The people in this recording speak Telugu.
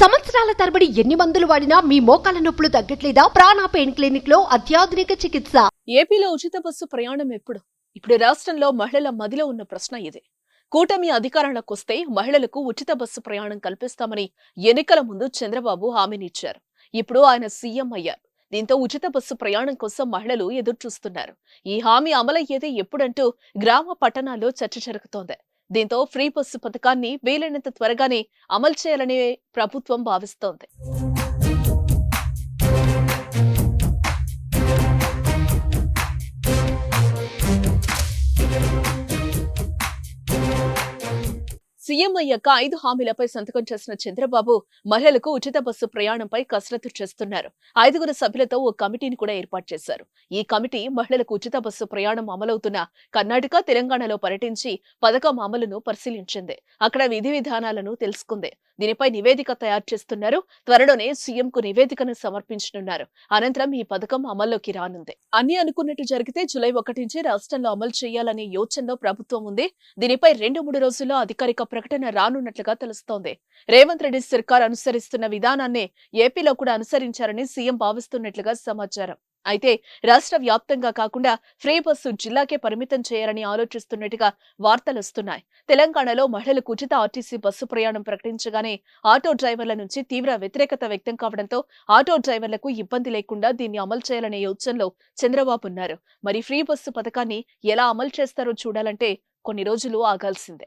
సంవత్సరాల తరబడి ఎన్ని మందులు వాడినా మీ మోకాల నొప్పులు తగ్గట్లేదా? ప్రాణ పెయిన్ క్లినిక్లో అత్యాధునిక చికిత్స. ఏపీలో ఉచిత బస్సు ప్రయాణం ఎప్పుడు? ఇప్పుడు రాష్ట్రంలో మహిళల మదిలో ఉన్న ప్రశ్న ఇదే. కూటమి అధికారంలోకి వస్తే మహిళలకు ఉచిత బస్సు ప్రయాణం కల్పిస్తామని ఎన్నికల ముందు చంద్రబాబు హామీనిచ్చారు. ఇప్పుడు ఆయన సీఎం అయ్యారు. దీంతో ఉచిత బస్సు ప్రయాణం కోసం మహిళలు ఎదురుచూస్తున్నారు. ఈ హామీ అమలయ్యేది ఎప్పుడంటూ గ్రామ పట్టణాల్లో చర్చ జరుగుతోంది. దీంతో ఫ్రీ బస్సు పథకాన్ని వీలైనంత త్వరగానే అమలు చేయాలని ప్రభుత్వం భావిస్తోంది. సీఎం అయ్యాక ఐదు హామీలపై సంతకం చేసిన చంద్రబాబు మహిళలకు ఉచిత బస్సు ప్రయాణంపై కసరత్తు చేస్తున్నారు. ఐదుగురు సభ్యులతో ఓ కమిటీని కూడా ఏర్పాటు చేశారు. ఈ కమిటీ మహిళలకు ఉచిత బస్సు ప్రయాణం అమలవుతున్న కర్ణాటక తెలంగాణలో పర్యటించి పథకం అమలును పరిశీలించింది. అక్కడ విధి విధానాలను తెలుసుకుంది. దీనిపై నివేదిక తయారు చేస్తున్నారు. త్వరలోనే సీఎం కు నివేదికను సమర్పించనున్నారు. అనంతరం ఈ పథకం అమల్లోకి రానుంది. అన్ని అనుకున్నట్టు జరిగితే జులై ఒకటి నుంచి రాష్ట్రంలో అమలు చేయాలనే యోచనలో ప్రభుత్వం ఉంది. దీనిపై రెండు మూడు రోజుల్లో అధికారిక ప్రకటన రానున్నట్లుగా తెలుస్తోంది. రేవంత్ రెడ్డి సర్కార్ అనుసరిస్తున్న విధానాన్నే ఏపీలో కూడా అనుసరించారని సీఎం భావిస్తున్నట్లుగా సమాచారం. అయితే రాష్ట్ర వ్యాప్తంగా కాకుండా ఫ్రీ బస్సు జిల్లాకే పరిమితం చేయాలని ఆలోచిస్తున్నట్టుగా వార్తలు వస్తున్నాయి. తెలంగాణలో మహిళలకు ఉచిత ఆర్టీసీ బస్సు ప్రయాణం ప్రకటించగానే ఆటో డ్రైవర్ల నుంచి తీవ్ర వ్యతిరేకత వ్యక్తం కావడంతో ఆటో డ్రైవర్లకు ఇబ్బంది లేకుండా దీన్ని అమలు చేయాలనే యోచనలో చంద్రబాబు ఉన్నారు. మరి ఫ్రీ బస్సు పథకాన్ని ఎలా అమలు చేస్తారో చూడాలంటే కొన్ని రోజులు ఆగాల్సిందే.